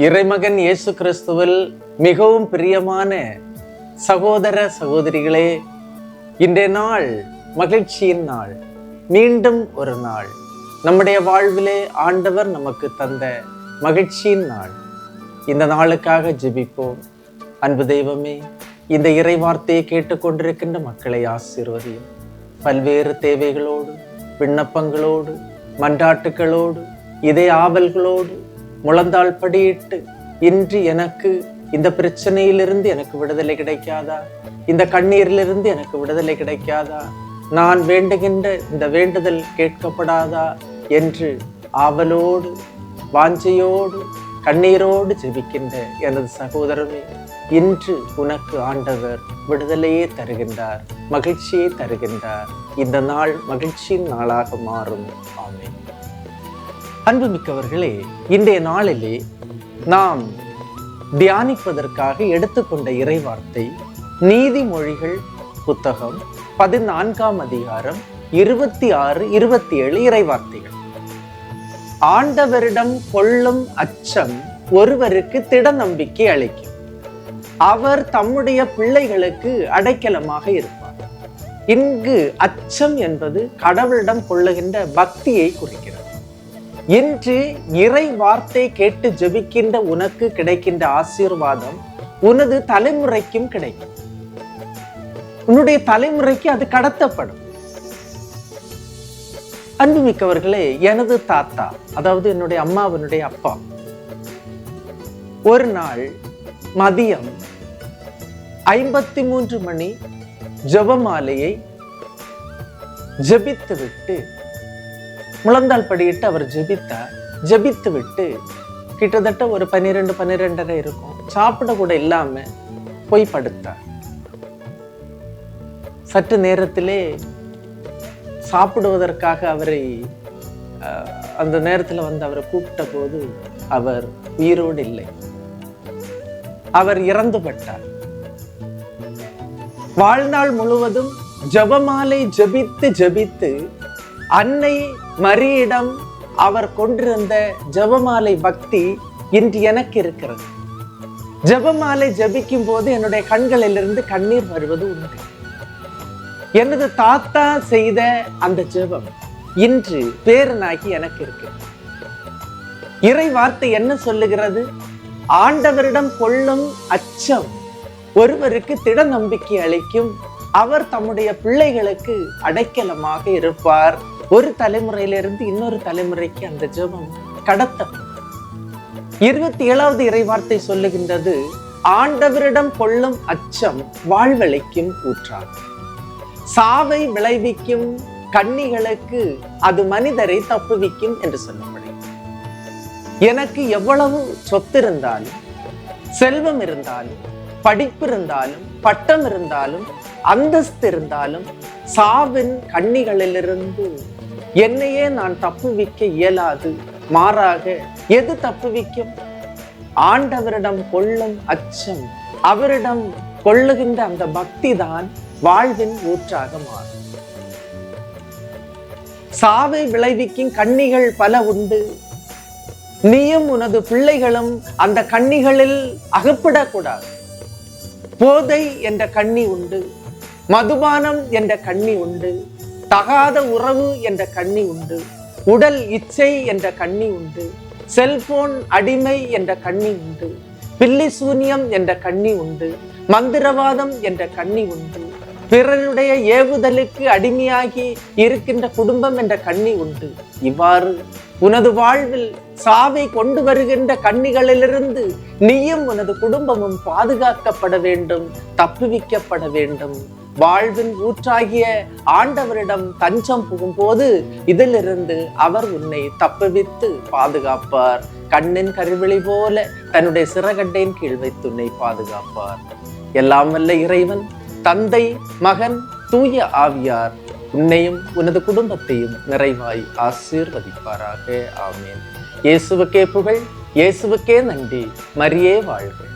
இறைமகன் இயேசு கிறிஸ்துவில் மிகவும் பிரியமான சகோதர சகோதரிகளே இன்றைய நாள் மகிழ்ச்சியின் நாள். மீண்டும் ஒரு நாள். நம்முடைய வாழ்விலே ஆண்டவர் நமக்கு தந்த மகிழ்ச்சியின் நாள். இந்த நாளுக்காக ஜெபிப்போம். அன்பு தெய்வமே இந்த இறை வார்த்தையை கேட்டுக்கொண்டிருக்கின்ற மக்களை ஆசீர்வதியும். பல்வேறு தேவைகளோடு விண்ணப்பங்களோடு மன்றாட்டுகளோடு இதே ஆவல்களோடு முழந்தாள் படியிட்டு இன்று எனக்கு இந்த பிரச்சனையிலிருந்து எனக்கு விடுதலை கிடைக்காதா? இந்த கண்ணீரிலிருந்து எனக்கு விடுதலை கிடைக்காதா? நான் வேண்டுகின்ற இந்த வேண்டுதல் கேட்கப்படாதா? என்று ஆவலோடு வாஞ்சையோடு கண்ணீரோடு ஜெபிக்கின்ற எனது சகோதரமே இன்று உனக்கு ஆண்டவர் விடுதலையே தருகின்றார் மகிழ்ச்சியை தருகின்றார். இந்த நாள் மகிழ்ச்சியின் நாளாக மாறும். ஆமேன். அன்புமிக்கவர்களே இன்றைய நாளிலே நாம் தியானிப்பதற்காக எடுத்துக்கொண்ட இறைவார்த்தை நீதிமொழிகள் புத்தகம் பதினான்காம் அதிகாரம் இருபத்தி ஆறு இருபத்தி ஏழு இறைவார்த்தைகள். ஆண்டவரிடம் கொள்ளும் அச்சம் ஒருவருக்கு திட நம்பிக்கை அளிக்கும். அவர் தம்முடைய பிள்ளைகளுக்கு அடைக்கலமாக இருப்பார். இங்கு அச்சம் என்பது கடவுளிடம் கொள்ளுகின்ற பக்தியை குறிக்கிறது. இன்று இறை வார்த்தை கேட்டு ஜெபிக்கின்ற உனக்கு கிடைக்கின்ற ஆசீர்வாதம் உனது தலைமுறைக்கும் கிடைக்கும். உன்னுடைய தலைமுறைக்கு அது கடத்தப்படும். அன்புமிக்கவர்களே எனது தாத்தா அதாவது என்னுடைய அம்மாவனுடைய அப்பா ஒரு நாள் மதியம் ஐம்பத்தி மூன்று மணி ஜெபமாலையை ஜெபித்து முழந்தால் முழந்தாள் படியிட்டு அவர் ஜெபித்தார் ஜெபித்து விட்டு கிட்டத்தட்ட ஒரு பன்னிரெண்டு பன்னிரெண்டரை இருக்கும். சாப்பிட கூட இல்லாம போய் படுத்தார் சற்று நேரத்திலே சாப்பிடுவதற்காக அவரை அந்த நேரத்தில் வந்து அவரை கூப்பிட்ட போது அவர் உயிரோடு இல்லை. அவர் இறந்து பட்டார் வாழ்நாள் முழுவதும் ஜெபமாலை ஜெபித்து ஜெபித்து அன்னை மரியிடம் அவர் கொண்டிருந்த ஜெபமாலை பக்தி இன்று எனக்கு இருக்கிறது. ஜெபமாலை ஜெபிக்கும் போது என்னுடைய கண்களிலிருந்து கண்ணீர் வருவது உண்டு. எனது தாத்தா செய்த அந்த ஜபம் இன்று பேரனாகி எனக்கு இருக்கு இறை வார்த்தை என்ன சொல்லுகிறது? ஆண்டவரிடம் கொள்ளும் அச்சம் ஒருவருக்கு திட நம்பிக்கை அளிக்கும். அவர் தம்முடைய பிள்ளைகளுக்கு அடைக்கலமாக இருப்பார். ஒரு தலைமுறையிலிருந்து இன்னொரு தலைமுறைக்கு அந்த ஜெபம் கடத்தப்படும். இருபத்தி ஏழாவது இறைவார்த்தை சொல்லுகின்றது ஆண்டவரிடம் கொள்ளும் அச்சம் வாழ்வழைக்கும் ஊற்றாகும் சாவை விளைவிக்கும் கன்னிகளுக்கு அது மனிதரை தப்புவிக்கும் என்று சொல்லப்படுகிறது எனக்கு எவ்வளவு சொத்து இருந்தாலும் செல்வம் இருந்தாலும் படிப்பு இருந்தாலும் பட்டம் இருந்தாலும் அந்தஸ்து இருந்தாலும் சாவின் கண்ணிகளிலிருந்து என்னையே நான் தப்புவிக்க இயலாது. மாறாக எது தப்புவிக்கும் ஆண்டவரிடம் கொள்ளும் அச்சம் அவரிடம் கொள்ளுகின்ற அந்த பக்தி தான் வாழ்வின் ஊற்றாக மாறும். சாவை விளைவிக்கும் கன்னிகள் பல உண்டு. நீயும் உனது பிள்ளைகளும் அந்த கன்னிகளில் அகப்படக்கூடாது. போதை என்ற கண்ணி உண்டு. மதுபானம் என்ற கண்ணி உண்டு. தகாத உறவு என்ற கண்ணி உண்டு. உடல் இச்சை என்ற கண்ணி உண்டு. செல்போன் அடிமை என்ற கண்ணி உண்டு. பில்லி சூனியம் என்ற கண்ணி உண்டு. மந்திரவாதம் என்ற கண்ணி உண்டு. பிறருடைய ஏவுதலுக்கு அடிமையாகி இருக்கின்ற குடும்பம் என்ற கண்ணி உண்டு. இவ்வாறு உனது வாழ்வில் சாவை கொண்டு வருகின்ற கண்ணிகளிலிருந்து நீயும் உனது குடும்பமும் பாதுகாக்கப்பட வேண்டும் தப்புவிக்கப்பட வேண்டும். வாழ்வின் ஊற்றாகிய ஆண்டவரிடம் தஞ்சம் புகும்போது இதிலிருந்து அவர் உன்னை தப்புவித்து பாதுகாப்பார். கண்ணின் கருவிழி போல தன்னுடைய சிறகட்டையின் கீழ் வைத்து உன்னை பாதுகாப்பார். எல்லாம் வல்ல இறைவன் தந்தை மகன் தூய ஆவியார் உன்னையும் உனது குடும்பத்தையும் நிறைவாய் ஆசீர்வதிப்பாராக. ஆமேன். இயேசுவுக்கே புகழ் இயேசுவுக்கே நன்றி. மரியே வாழ்க.